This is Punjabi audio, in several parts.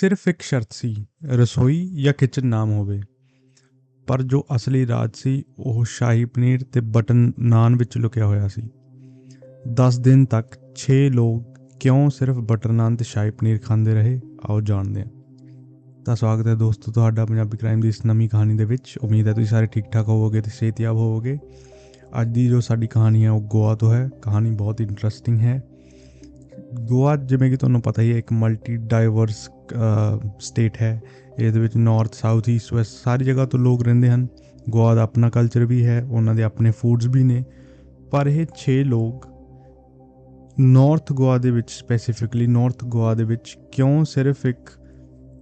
ਸਿਰਫ ਇੱਕ ਸ਼ਰਤ ਸੀ, ਰਸੋਈ ਜਾਂ ਕਿਚਨ ਨਾਮ ਹੋਵੇ। ਪਰ ਜੋ ਅਸਲੀ ਰਾਜ ਸੀ, ਉਹ ਸ਼ਾਹੀ ਪਨੀਰ ਤੇ ਬਟਨ ਨਾਨ ਵਿੱਚ ਲੁਕਿਆ ਹੋਇਆ ਸੀ। 10 ਦਿਨ ਤੱਕ 6 ਲੋਕ ਕਿਉਂ ਸਿਰਫ ਬਟਰ ਨਾਨ ਤੇ ਸ਼ਾਹੀ ਪਨੀਰ ਖਾਂਦੇ ਰਹੇ, ਆਓ ਜਾਣਦੇ ਹਾਂ। ਤਾਂ ਸਵਾਗਤ ਹੈ ਦੋਸਤੋ ਤੁਹਾਡਾ ਪੰਜਾਬੀ ਕ੍ਰਾਈਮ ਦੀ ਇਸ ਨਵੀਂ ਕਹਾਣੀ ਦੇ ਵਿੱਚ। ਉਮੀਦ ਹੈ ਤੁਸੀਂ ਸਾਰੇ ਠੀਕ ਠਾਕ ਹੋਵੋਗੇ ਤੇ ਸਿਹਤਯਾਬ ਹੋਵੋਗੇ। ਅੱਜ ਦੀ ਜੋ ਸਾਡੀ ਕਹਾਣੀ ਹੈ, ਉਹ ਗੋਆ ਤੋਂ ਹੈ। ਕਹਾਣੀ ਬਹੁਤ ਇੰਟਰਸਟਿੰਗ ਹੈ। ਗੋਆ, ਜਿਵੇਂ ਕਿ ਤੁਹਾਨੂੰ ਪਤਾ ਹੀ ਹੈ, ਇੱਕ ਮਲਟੀ ਡਾਈਵਰਸ ਸਟੇਟ ਹੈ। ਇਹਦੇ ਵਿੱਚ ਨਾਰਥ ਸਾਊਥ ਈਸਟ ਵੈਸਟ ਸਾਰੀ ਜਗ੍ਹਾ ਤੋਂ ਲੋਕ ਰਹਿੰਦੇ ਹਨ। ਗੋਆ ਦਾ ਆਪਣਾ ਕਲਚਰ ਵੀ ਹੈ, ਉਹਨਾਂ ਦੇ ਆਪਣੇ ਫੂਡਸ ਵੀ ਨੇ। ਪਰ ਇਹ 6 ਲੋਕ ਨਾਰਥ ਗੋਆ ਦੇ ਵਿੱਚ ਸਪੈਸੀਫਿਕਲੀ ਨਾਰਥ ਗੋਆ ਦੇ ਵਿੱਚ ਕਿਉਂ ਸਿਰਫ ਇੱਕ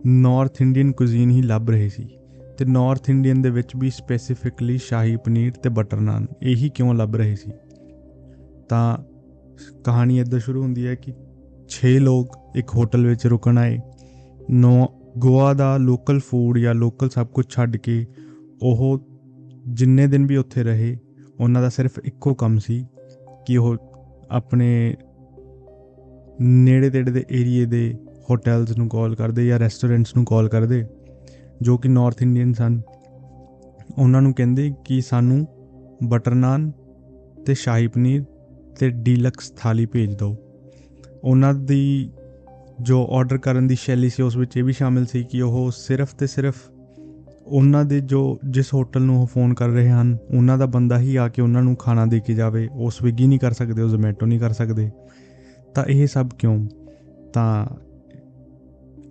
ਨਾਰਥ ਇੰਡੀਅਨ ਕੁਜ਼ੀਨ ਹੀ ਲੱਭ ਰਹੇ ਸੀ? ਤੇ ਨਾਰਥ ਇੰਡੀਅਨ ਦੇ ਵਿੱਚ ਵੀ ਸਪੈਸੀਫਿਕਲੀ ਸ਼ਾਹੀ ਪਨੀਰ ਤੇ ਬਟਰ ਨਾਨ ਇਹੀ ਕਿਉਂ ਲੱਭ ਰਹੇ ਸੀ? ਤਾਂ ਕਹਾਣੀ ਇੱਦਾਂ ਸ਼ੁਰੂ ਹੁੰਦੀ ਹੈ ਕਿ 6 ਲੋਕ ਇੱਕ ਹੋਟਲ ਵਿੱਚ ਰੁਕਣ ਆਏ। ਨੋ, ਗੋਆ ਦਾ ਲੋਕਲ ਫੂਡ ਜਾਂ ਲੋਕਲ ਸਭ ਕੁਝ ਛੱਡ ਕੇ ਉਹ ਜਿੰਨੇ ਦਿਨ ਵੀ ਉੱਥੇ ਰਹੇ, ਉਹਨਾਂ ਦਾ ਸਿਰਫ ਇੱਕੋ ਕੰਮ ਸੀ ਕਿ ਉਹ ਆਪਣੇ ਨੇੜੇ ਤੇੜੇ ਦੇ ਏਰੀਏ ਦੇ ਹੋਟਲਸ ਨੂੰ ਕਾਲ ਕਰਦੇ ਜਾਂ ਰੈਸਟੋਰੈਂਟਸ ਨੂੰ ਕਾਲ ਕਰਦੇ, ਜੋ ਕਿ ਨਾਰਥ ਇੰਡੀਅਨ ਸਨ। ਉਹਨਾਂ ਨੂੰ ਕਹਿੰਦੇ ਕਿ ਸਾਨੂੰ ਬਟਰ ਨਾਨ ਤੇ ਸ਼ਾਹੀ ਪਨੀਰ ਤੇ ਡੀਲਕਸ ਥਾਲੀ ਭੇਜ ਦਿਓ। ਉਹਨਾਂ ਦੀ ਜੋ ਆਰਡਰ ਕਰਨ ਦੀ ਸ਼ੈਲੀ ਸੀ, ਉਸ ਵਿੱਚ ਇਹ ਵੀ ਸ਼ਾਮਿਲ ਸੀ ਕਿ ਉਹ ਸਿਰਫ ਤੇ ਸਿਰਫ ਉਹਨਾਂ ਦੇ ਜੋ ਜਿਸ ਹੋਟਲ ਨੂੰ ਉਹ ਫੋਨ ਕਰ ਰਹੇ ਹਨ, ਉਹਨਾਂ ਦਾ ਬੰਦਾ ਹੀ ਆ ਕੇ ਉਹਨਾਂ ਨੂੰ ਖਾਣਾ ਦੇ ਕੇ ਜਾਵੇ, ਉਹ ਸਵਿਗੀ ਨਹੀਂ ਕਰ ਸਕਦੇ, ਉਹ ਜ਼ੋਮੈਟੋ ਨਹੀਂ ਕਰ ਸਕਦੇ। ਤਾਂ ਇਹ ਸਭ ਕਿਉਂ? ਤਾਂ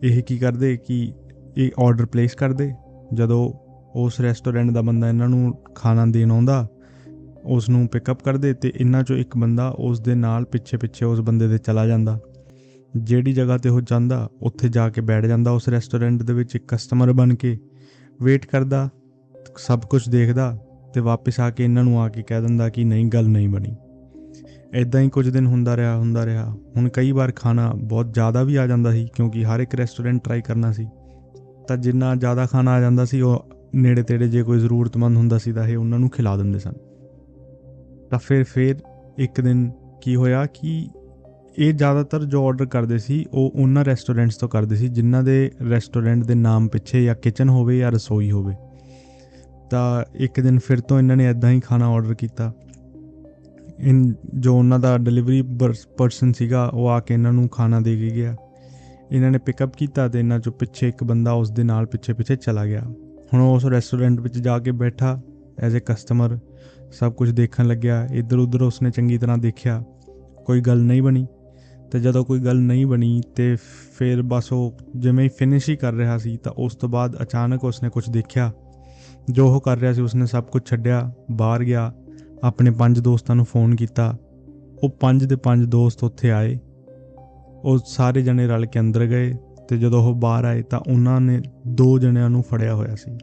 ਇਹ ਕੀ ਕਰਦੇ ਕਿ ਇਹ ਆਰਡਰ ਪਲੇਸ ਕਰਦੇ? ਜਦੋਂ ਉਸ ਰੈਸਟੋਰੈਂਟ ਦਾ ਬੰਦਾ ਇਹਨਾਂ ਨੂੰ ਖਾਣਾ ਦੇਣ ਆਉਂਦਾ ਉਸ ਨੂੰ ਪਿਕਅਪ ਕਰਦੇ ਤੇ ਇਹਨਾਂ ਚੋਂ ਇੱਕ ਬੰਦਾ ਉਸ ਦੇ ਨਾਲ ਪਿੱਛੇ ਪਿੱਛੇ ਉਸ ਬੰਦੇ ਦੇ ਚਲਾ ਜਾਂਦਾ। ਜਿਹੜੀ ਜਗ੍ਹਾ ਤੇ ਉਹ ਜਾਂਦਾ, ਉੱਥੇ ਜਾ ਕੇ ਬੈਠ ਜਾਂਦਾ, ਉਸ ਰੈਸਟੋਰੈਂਟ ਦੇ ਵਿੱਚ ਇੱਕ ਕਸਟਮਰ ਬਣ ਕੇ ਵੇਟ ਕਰਦਾ, ਸਭ ਕੁਝ ਦੇਖਦਾ ਤੇ ਵਾਪਸ ਆ ਕੇ ਇਹਨਾਂ ਨੂੰ ਆ ਕੇ ਕਹਿ ਦਿੰਦਾ ਕਿ ਨਹੀਂ, ਗੱਲ ਨਹੀਂ ਬਣੀ। ਇਦਾਂ ਹੀ ਕੁਝ ਦਿਨ ਹੁੰਦਾ ਰਿਹਾ ਹੁੰਦਾ ਰਿਹਾ। ਹੁਣ ਕਈ ਵਾਰ ਖਾਣਾ ਬਹੁਤ ਜ਼ਿਆਦਾ ਵੀ ਆ ਜਾਂਦਾ ਸੀ, ਕਿਉਂਕਿ ਹਰ ਇੱਕ ਰੈਸਟੋਰੈਂਟ ਟਰਾਈ ਕਰਨਾ ਸੀ। ਤਾਂ ਜਿੰਨਾ ਜ਼ਿਆਦਾ ਖਾਣਾ ਆ ਜਾਂਦਾ ਸੀ, ਉਹ ਨੇੜੇ ਤੇੜੇ ਜੇ ਕੋਈ ਜ਼ਰੂਰਤਮੰਦ ਹੁੰਦਾ ਸੀ ਤਾਂ ਇਹ ਉਹਨਾਂ ਨੂੰ ਖਿਲਾ ਦਿੰਦੇ ਸਨ। ਤਾਂ ਫਿਰ ਫਿਰ ਇੱਕ ਦਿਨ ਕੀ ਹੋਇਆ ਕਿ ਇਹ ਜ਼ਿਆਦਾਤਰ ਜੋ ਆਰਡਰ ਕਰਦੇ ਸੀ, ਉਹ ਉਹਨਾਂ ਰੈਸਟੋਰੈਂਟਸ ਤੋਂ ਕਰਦੇ ਸੀ, ਜਿਨ੍ਹਾਂ ਦੇ ਰੈਸਟੋਰੈਂਟ ਦੇ ਨਾਮ ਪਿੱਛੇ ਜਾਂ ਕਿਚਨ ਹੋਵੇ ਜਾਂ ਰਸੋਈ ਹੋਵੇ। ਤਾਂ ਇੱਕ ਦਿਨ ਫਿਰ ਤੋਂ ਇਹਨਾਂ ਨੇ ਇਦਾਂ ਹੀ ਖਾਣਾ ਆਰਡਰ ਕੀਤਾ। ਇਨ, ਜੋ ਉਹਨਾਂ ਦਾ ਡਿਲੀਵਰੀ ਪਰਸਨ ਸੀਗਾ, ਉਹ ਆ ਕੇ ਇਹਨਾਂ ਨੂੰ ਖਾਣਾ ਦੇ ਕੇ ਗਿਆ। ਇਹਨਾਂ ਨੇ ਪਿਕਅਪ ਕੀਤਾ ਤੇ ਇਹਨਾਂ ਚੋਂ ਪਿੱਛੇ ਇੱਕ ਬੰਦਾ ਉਸ ਦੇ ਨਾਲ ਪਿੱਛੇ ਪਿੱਛੇ ਚਲਾ ਗਿਆ। ਹੁਣ ਉਸ ਰੈਸਟੋਰੈਂਟ ਵਿੱਚ ਜਾ ਕੇ ਬੈਠਾ ਐਜ਼ ਅ ਕਸਟਮਰ ਸਭ ਕੁਝ ਦੇਖਣ ਲੱਗਿਆ। ਇੱਧਰ ਉੱਧਰ ਉਸਨੇ ਚੰਗੀ ਤਰ੍ਹਾਂ ਦੇਖਿਆ। ਕੋਈ ਗੱਲ ਨਹੀਂ ਬਣੀ। ਤੇ ਜਦੋਂ ਕੋਈ ਗੱਲ ਨਹੀਂ ਬਣੀ ਤੇ ਫਿਰ ਬਸ ਉਹ ਜਿਵੇਂ ਹੀ ਫਿਨਿਸ਼ ਹੀ ਕਰ ਰਿਹਾ ਸੀ ਤਾਂ ਉਸ ਤੋਂ ਬਾਅਦ ਅਚਾਨਕ ਉਸਨੇ ਕੁਝ ਦੇਖਿਆ। ਜੋ ਉਹ ਕਰ ਰਿਹਾ ਸੀ ਉਸਨੇ ਸਭ ਕੁਝ ਛੱਡਿਆ, ਬਾਹਰ ਗਿਆ, ਆਪਣੇ ਪੰਜ ਦੋਸਤਾਂ ਨੂੰ ਫੋਨ ਕੀਤਾ। ਉਹ ਪੰਜ ਦੇ ਪੰਜ ਦੋਸਤ ਉੱਥੇ ਆਏ। ਉਹ ਸਾਰੇ ਜਣੇ ਰਲ ਕੇ ਅੰਦਰ ਗਏ ਤੇ ਜਦੋਂ ਉਹ ਬਾਹਰ ਆਏ ਤਾਂ ਉਹਨਾਂ ਨੇ ਦੋ ਜਣਿਆਂ ਨੂੰ ਫੜਿਆ ਹੋਇਆ ਸੀ।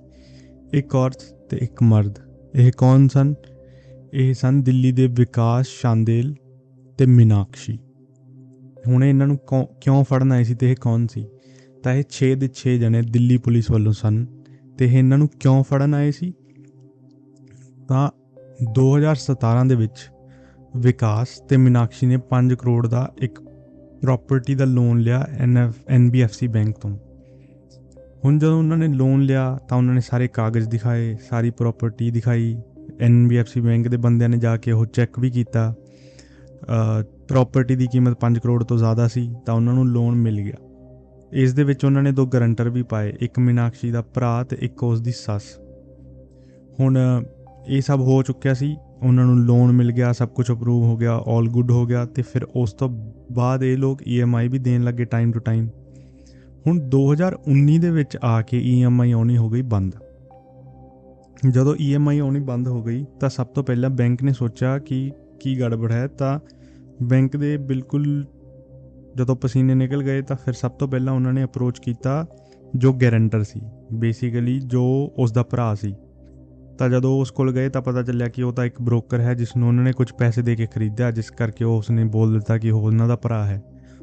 ਇੱਕ ਔਰਤ ਤੇ ਇੱਕ ਮਰਦ। ਇਹ ਕੌਣ ਸਨ? ਇਹ ਸਨ ਦਿੱਲੀ ਦੇ ਵਿਕਾਸ ਸ਼ਾਂਦੇਲ ਤੇ ਮੀਨਾਕਸ਼ੀ। ਹੁਣ ਇਹਨਾਂ ਨੂੰ ਕਿਉਂ ਫੜਨ ਆਏ ਸੀ ਤੇ ਇਹ ਕੌਣ ਸੀ? ਤਾਂ ਇਹ 6 ਦੇ 6 ਜਣੇ ਦਿੱਲੀ ਪੁਲਿਸ ਵੱਲੋਂ ਸਨ। ਤੇ ਇਹ ਇਹਨਾਂ ਨੂੰ ਕਿਉਂ ਫੜਨ ਆਏ ਸੀ? ਤਾਂ 2017 ਦੇ ਵਿੱਚ ਵਿਕਾਸ ਤੇ ਮੀਨਾਕਸ਼ੀ ਨੇ 5 ਕਰੋੜ ਦਾ ਇੱਕ ਪ੍ਰਾਪਰਟੀ ਦਾ ਲੋਨ ਲਿਆ ਐਨਐਫ ਐਨਬੀਐਫਸੀ ਬੈਂਕ ਤੋਂ। ਹੁਣ ਜਦੋਂ ਉਹਨਾਂ ਨੇ ਲੋਨ ਲਿਆ ਤਾਂ ਉਹਨਾਂ ਨੇ ਸਾਰੇ ਕਾਗਜ਼ ਦਿਖਾਏ, ਸਾਰੀ ਪ੍ਰਾਪਰਟੀ ਦਿਖਾਈ। ਐਨਬੀਐਫਸੀ ਬੈਂਕ ਦੇ ਬੰਦਿਆਂ ਨੇ ਜਾ ਕੇ ਉਹ ਚੈੱਕ ਵੀ ਕੀਤਾ। ਪ੍ਰਾਪਰਟੀ ਦੀ ਕੀਮਤ 5 ਕਰੋੜ ਤੋਂ ਜ਼ਿਆਦਾ ਸੀ ਤਾਂ ਉਹਨਾਂ ਨੂੰ ਲੋਨ ਮਿਲ ਗਿਆ। ਇਸ ਦੇ ਵਿੱਚ ਉਹਨਾਂ ਨੇ ਦੋ ਗਰੰਟਰ ਵੀ ਪਾਏ, ਇੱਕ ਮੀਨਾਕਸ਼ੀ ਦਾ ਭਰਾ ਤੇ ਇੱਕ ਉਸ ਦੀ ਸੱਸ। ਹੁਣ ਇਹ ਸਭ ਹੋ ਚੁੱਕਿਆ ਸੀ, ਉਹਨਾਂ ਨੂੰ ਲੋਨ ਮਿਲ ਗਿਆ, ਸਭ ਕੁਝ ਅਪਰੂਵ ਹੋ ਗਿਆ 올 ਗੁੱਡ ਹੋ ਗਿਆ ਤੇ ਫਿਰ ਉਸ ਤੋਂ ਬਾਅਦ ਇਹ ਲੋਕ ਈਐਮਆਈ ਵੀ ਦੇਣ ਲੱਗੇ ਟਾਈਮ ਟੂ ਟਾਈਮ ਹੁਣ 2019 ਦੇ ਵਿੱਚ ਆ ਕੇ ਈਐਮਆਈ ਆਉਣੀ ਹੋ ਗਈ ਬੰਦ। ਜਦੋਂ ਈਐਮਆਈ ਆਉਣੀ ਬੰਦ ਹੋ ਗਈ ਤਾਂ ਸਭ ਤੋਂ ਪਹਿਲਾਂ ਬੈਂਕ ਨੇ ਸੋਚਿਆ ਕਿ ਕੀ ਗੜਬੜ ਹੈ ਤਾਂ ਬੈਂਕ ਦੇ ਬਿਲਕੁਲ ਜਦੋਂ ਪਸੀਨੇ ਨਿਕਲ ਗਏ ਤਾਂ ਫਿਰ ਸਭ ਤੋਂ ਪਹਿਲਾਂ ਉਹਨਾਂ ਨੇ ਅਪਰੋਚ ਕੀਤਾ ਜੋ ਗਾਰੰਟਰ ਸੀ। ਬੇਸਿਕਲੀ ਜੋ ਉਸ ਦਾ ਭਰਾ ਸੀ। ਤਾਂ ਜਦੋਂ ਉਸ ਕੋਲ ਗਏ ਤਾਂ ਪਤਾ ਚੱਲਿਆ ਕਿ ਉਹ ਤਾਂ ਇੱਕ ਬ੍ਰੋਕਰ ਹੈ ਜਿਸ ਨੂੰ ਉਹਨਾਂ ਨੇ ਕੁਝ ਪੈਸੇ ਦੇ ਕੇ ਖਰੀਦਿਆ, ਜਿਸ ਕਰਕੇ ਉਹ ਉਸਨੇ ਬੋਲ ਦਿੱਤਾ ਕਿ ਉਹ ਉਹਨਾਂ ਦਾ ਭਰਾ ਹੈ।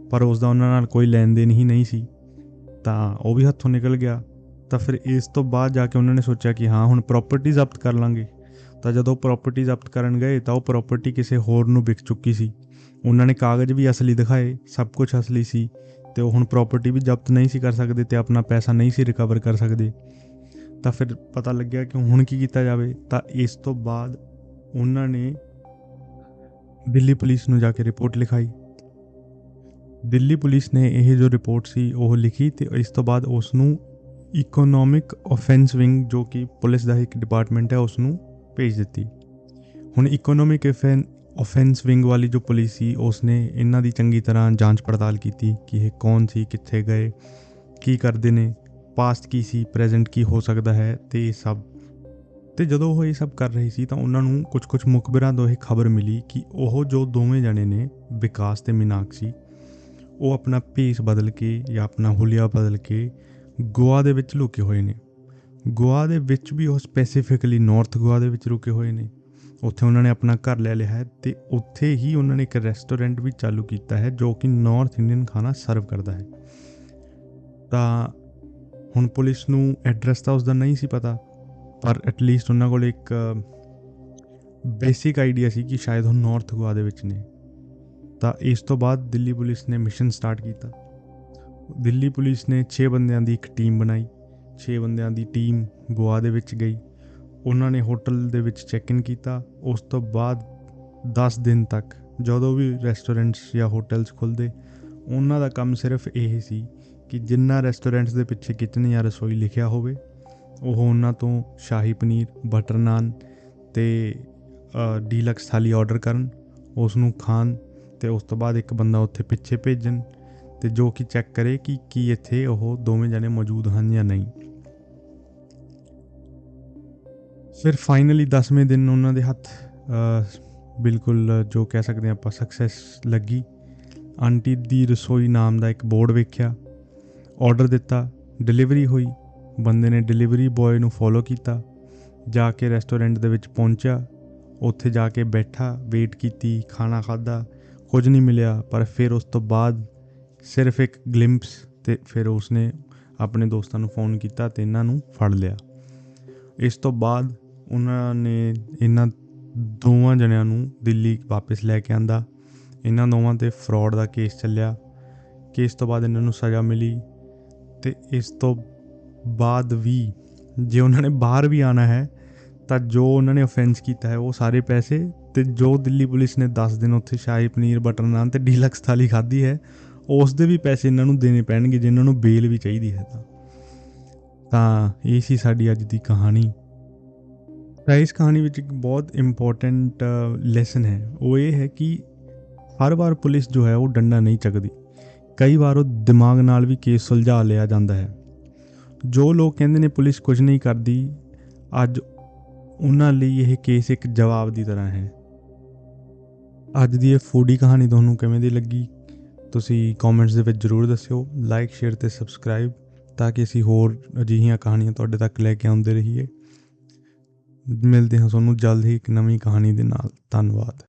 ਪਰ ਉਸ ਦਾ ਉਹਨਾਂ ਨਾਲ ਕੋਈ ਲੈਣ ਦੇਣ ਹੀ ਨਹੀਂ ਸੀ। ਤਾਂ ਉਹ ਵੀ ਹੱਥੋਂ ਨਿਕਲ ਗਿਆ। ਤਾਂ ਫਿਰ ਇਸ ਤੋਂ ਬਾਅਦ ਜਾ ਕੇ ਉਹਨਾਂ ਨੇ ਸੋਚਿਆ ਕਿ ਹਾਂ, ਹੁਣ ਪ੍ਰਾਪਰਟੀ ਜ਼ਬਤ ਕਰ ਲਾਂਗੇ। ਤਾਂ ਜਦੋਂ ਪ੍ਰਾਪਰਟੀ ਜ਼ਬਤ ਕਰਨ ਗਏ ਤਾਂ ਉਹ ਪ੍ਰਾਪਰਟੀ ਕਿਸੇ ਹੋਰ ਨੂੰ ਵਿਕ ਚੁੱਕੀ ਸੀ। ਉਹਨਾਂ ਨੇ ਕਾਗਜ਼ ਵੀ ਅਸਲੀ ਦਿਖਾਏ, ਸਭ ਕੁਝ ਅਸਲੀ ਸੀ ਤੇ ਉਹ ਹੁਣ ਪ੍ਰਾਪਰਟੀ ਵੀ ਜ਼ਬਤ ਨਹੀਂ ਸੀ ਕਰ ਸਕਦੇ ਤੇ ਆਪਣਾ ਪੈਸਾ ਨਹੀਂ ਸੀ ਰਿਕਵਰ ਕਰ ਸਕਦੇ। ਤਾਂ ਫਿਰ ਪਤਾ ਲੱਗਿਆ ਕਿ ਹੁਣ ਕੀ ਕੀਤਾ ਜਾਵੇ, ਤਾਂ ਇਸ ਤੋਂ ਬਾਅਦ ਉਹਨਾਂ ਨੇ ਦਿੱਲੀ ਪੁਲਿਸ ਨੂੰ ਜਾ ਕੇ ਰਿਪੋਰਟ ਲਿਖਾਈ। ਦਿੱਲੀ ਪੁਲਿਸ ਨੇ ਇਹ ਜੋ ਰਿਪੋਰਟ ਸੀ ਉਹ ਲਿਖੀ ਤੇ ਇਸ ਤੋਂ ਬਾਅਦ ਉਸ ਨੂੰ ਇਕਨੋਮਿਕ ਆਫੈਂਸ ਵਿੰਗ ਜੋ ਕਿ ਪੁਲਿਸ ਦਾ ਇੱਕ ਡਿਪਾਰਟਮੈਂਟ ਹੈ ਉਸ ਨੂੰ ਭੇਜ ਦਿੱਤੀ। ਹੁਣ ਇਕਨੋਮਿਕ ਆਫੈਂਸ ਵਿੰਗ ਵਾਲੀ ਜੋ ਪੁਲਿਸ ਸੀ ਉਸ ਨੇ ਇਹਨਾਂ ਦੀ ਚੰਗੀ ਤਰ੍ਹਾਂ ਜਾਂਚ ਪੜਤਾਲ ਕੀਤੀ ਕਿ ਇਹ ਕੌਣ ਸੀ, ਕਿੱਥੇ ਗਏ, ਕੀ ਕਰਦੇ ਨੇ ਪਾਸਟ ਕੀ ਸੀ ਪ੍ਰੈਜ਼ੈਂਟ ਕੀ ਹੋ ਸਕਦਾ ਹੈ ਤੇ ਇਹ ਸਭ। ਤੇ ਜਦੋਂ ਉਹ ਇਹ ਸਭ ਕਰ ਰਹੀ ਸੀ ਤਾਂ ਉਹਨਾਂ ਨੂੰ ਕੁਝ ਕੁਝ ਮੁਖਬਰਾਂ ਤੋਂ ਇਹ ਖਬਰ ਮਿਲੀ ਕਿ ਉਹ ਜੋ ਦੋਵੇਂ ਜਣੇ ਨੇ, ਵਿਕਾਸ ਤੇ ਮੀਨਾਕਸ਼ੀ ਉਹ ਆਪਣਾ ਭੇਸ ਬਦਲ ਕੇ ਜਾਂ ਆਪਣਾ ਹੁਲੀਆ ਬਦਲ ਕੇ ਗੋਆ ਦੇ ਵਿੱਚ ਲੁਕੇ ਹੋਏ ਨੇ। ਗੋਆ ਦੇ ਵਿੱਚ ਵੀ ਉਹ ਸਪੈਸੀਫਿਕਲੀ ਨਾਰਥ ਗੋਆ ਦੇ ਵਿੱਚ ਰੁਕੇ ਹੋਏ ਨੇ। ਉੱਥੇ ਉਹਨਾਂ ਨੇ ਆਪਣਾ ਘਰ ਲੈ ਲਿਆ ਹੈ ਤੇ ਉੱਥੇ ਹੀ ਉਹਨਾਂ ਨੇ ਇੱਕ ਰੈਸਟੋਰੈਂਟ ਵੀ ਚਾਲੂ ਕੀਤਾ ਹੈ ਜੋ ਕਿ ਨਾਰਥ ਇੰਡੀਅਨ ਖਾਣਾ ਸਰਵ ਕਰਦਾ ਹੈ। ਤਾਂ ਹੁਣ ਪੁਲਿਸ ਨੂੰ ਐਡਰੈਸ ਤਾਂ ਉਸਦਾ ਨਹੀਂ ਸੀ ਪਤਾ, ਪਰ ਐਟਲੀਸਟ ਉਹਨਾਂ ਕੋਲ ਇੱਕ ਬੇਸਿਕ ਆਈਡੀਆ ਸੀ ਕਿ ਸ਼ਾਇਦ ਉਹ ਨਾਰਥ ਗੋਆ ਦੇ ਵਿੱਚ ਨੇ। ਤਾਂ ਇਸ ਤੋਂ ਬਾਅਦ ਦਿੱਲੀ ਪੁਲਿਸ ਨੇ ਮਿਸ਼ਨ ਸਟਾਰਟ ਕੀਤਾ। ਦਿੱਲੀ ਪੁਲਿਸ ਨੇ 6 ਬੰਦਿਆਂ ਦੀ ਇੱਕ ਟੀਮ ਬਣਾਈ 6 ਬੰਦਿਆਂ ਦੀ ਟੀਮ ਗੋਆ ਦੇ ਵਿੱਚ ਗਈ। ਉਹਨਾਂ ਨੇ ਹੋਟਲ ਦੇ ਵਿੱਚ ਚੈੱਕ ਇਨ ਕੀਤਾ। ਉਸ ਤੋਂ ਬਾਅਦ 10 ਦਿਨ ਤੱਕ ਜਦੋਂ ਵੀ ਰੈਸਟੋਰੈਂਟਸ ਜਾਂ ਹੋਟਲਸ ਖੁੱਲਦੇ ਉਹਨਾਂ ਦਾ ਕੰਮ ਸਿਰਫ ਇਹ ਸੀ ਕਿ ਜਿੰਨਾ ਰੈਸਟੋਰੈਂਟਸ ਦੇ ਪਿੱਛੇ ਕਿਚਨ ਜਾਂ ਰਸੋਈ ਲਿਖਿਆ ਹੋਵੇ, ਉਹ ਉਹਨਾਂ ਤੋਂ ਸ਼ਾਹੀ ਪਨੀਰ ਬਟਰ ਨਾਨ ਤੇ ਡੀਲਕਸ ਥਾਲੀ ਆਰਡਰ ਕਰਨ ਉਸ ਨੂੰ ਖਾਣ ਤੇ ਉਸ ਤੋਂ ਬਾਅਦ ਇੱਕ ਬੰਦਾ ਉੱਥੇ ਪਿੱਛੇ ਭੇਜਣ ਤੇ ਜੋ ਕਿ ਚੈੱਕ ਕਰੇ ਕਿ ਕੀ ਇੱਥੇ ਉਹ ਦੋਵੇਂ ਜਣੇ ਮੌਜੂਦ ਹਨ ਜਾਂ ਨਹੀਂ। ਫਿਰ ਫਾਈਨਲੀ 10ਵੇਂ ਦਿਨ ਉਹਨਾਂ ਦੇ ਹੱਥ ਬਿਲਕੁਲ ਜੋ ਕਹਿ ਸਕਦੇ ਹਾਂ ਆਪਾਂ ਸਕਸੈਸ ਲੱਗੀ। ਆਂਟੀ ਦੀ ਰਸੋਈ ਨਾਮ ਦਾ ਇੱਕ ਬੋਰਡ ਵੇਖਿਆ ਆਰਡਰ ਦਿੱਤਾ ਡਿਲੀਵਰੀ ਹੋਈ। ਬੰਦੇ ਨੇ ਡਿਲੀਵਰੀ ਬॉय ਨੂੰ ਫੋਲੋ ਕੀਤਾ, ਜਾ ਕੇ ਰੈਸਟੋਰੈਂਟ ਦੇ ਵਿੱਚ ਪਹੁੰਚਿਆ। ਉੱਥੇ ਜਾ ਕੇ ਬੈਠਾ ਵੇਟ ਕੀਤੀ, ਖਾਣਾ ਖਾਦਾ ਕੁਝ ਨਹੀਂ ਮਿਲਿਆ, ਪਰ ਫਿਰ ਉਸ ਤੋਂ ਬਾਅਦ ਸਿਰਫ ਇੱਕ ਗਲਿੰਪਸ ਤੇ ਫਿਰ ਉਸਨੇ ਆਪਣੇ ਦੋਸਤਾਂ ਨੂੰ ਫੋਨ ਕੀਤਾ ਤੇ ਇਹਨਾਂ ਨੂੰ ਫੜ ਲਿਆ। ਇਸ ਤੋਂ ਬਾਅਦ ਉਹਨਾਂ ਨੇ ਇਹਨਾਂ ਦੋਵਾਂ ਜਣਿਆਂ ਨੂੰ ਦਿੱਲੀ ਵਾਪਸ ਲੈ ਕੇ ਆਂਦਾ। ਇਹਨਾਂ ਦੋਵਾਂ ਤੇ ਫਰਾਡ ਦਾ ਕੇਸ ਚੱਲਿਆ। ਕੇਸ ਤੋਂ ਬਾਅਦ ਇਹਨਾਂ ਨੂੰ ਸਜ਼ਾ ਮਿਲੀ ਤੇ ਇਸ ਤੋਂ ਬਾਅਦ ਵੀ ਜੇ ਉਹਨਾਂ ਨੇ ਬਾਹਰ ਵੀ ਆਣਾ ਹੈ, ਤਾਂ ਜੋ ਉਹਨਾਂ ਨੇ ਅਫੈਂਸ ਕੀਤਾ ਹੈ, ਉਹ ਸਾਰੇ ਪੈਸੇ ਤੇ ਜੋ ਦਿੱਲੀ ਪੁਲਿਸ ਨੇ 10 ਦਿਨ ਉੱਥੇ ਸ਼ਾਹੀ ਪਨੀਰ, ਬਟਰ ਨਾਨ ਤੇ ਡੀਲਕਸ ਥਾਲੀ ਖਾਧੀ ਹੈ, ਉਸ ਦੇ ਵੀ ਪੈਸੇ ਇਹਨਾਂ ਨੂੰ ਦੇਣੇ ਪੈਣਗੇ, ਜਿਨ੍ਹਾਂ ਨੂੰ ਬੇਲ ਵੀ ਚਾਹੀਦੀ ਹੈ ਤਾਂ। ਤਾਂ ਇਹ ਸੀ ਸਾਡੀ ਅੱਜ ਦੀ ਕਹਾਣੀ। ਤਾਂ ਇਸ ਕਹਾਣੀ ਵਿੱਚ ਇੱਕ ਬਹੁਤ ਇੰਪੋਰਟੈਂਟ ਲੈਸਨ ਹੈ। ਉਹ ਇਹ ਹੈ ਕਿ ਹਰ ਵਾਰ ਪੁਲਿਸ ਜੋ ਹੈ ਉਹ ਡੰਡਾ ਨਹੀਂ ਚੱਕਦੀ। ਕਈ ਵਾਰ ਉਹ ਦਿਮਾਗ ਨਾਲ ਵੀ ਕੇਸ ਸੁਲਝਾ ਲਿਆ ਜਾਂਦਾ ਹੈ। ਜੋ ਲੋਕ ਕਹਿੰਦੇ ਨੇ ਪੁਲਿਸ ਕੁਝ ਨਹੀਂ ਕਰਦੀ, ਅੱਜ ਉਹਨਾਂ ਲਈ ਇਹ ਕੇਸ ਇੱਕ ਜਵਾਬ ਦੀ ਤਰ੍ਹਾਂ ਹੈ। ਅੱਜ ਦੀ ਇਹ ਫੂਡੀ ਕਹਾਣੀ ਤੁਹਾਨੂੰ ਕਿਵੇਂ ਦੀ ਲੱਗੀ? ਤੁਸੀਂ ਕਮੈਂਟਸ ਦੇ ਵਿੱਚ ਜਰੂਰ ਦੱਸਿਓ। ਲਾਈਕ ਸ਼ੇਅਰ ਤੇ ਸਬਸਕ੍ਰਾਈਬ ਤਾਂ ਕਿ ਅਸੀਂ ਹੋਰ ਅਜਿਹੀਆਂ ਕਹਾਣੀਆਂ ਤੁਹਾਡੇ ਤੱਕ ਲੈ ਕੇ ਆਉਂਦੇ ਰਹੀਏ। ਮਿਲਦੇ ਹਾਂ ਤੁਹਾਨੂੰ ਜਲਦ ਹੀ ਇੱਕ ਨਵੀਂ ਕਹਾਣੀ ਦੇ ਨਾਲ। ਧੰਨਵਾਦ।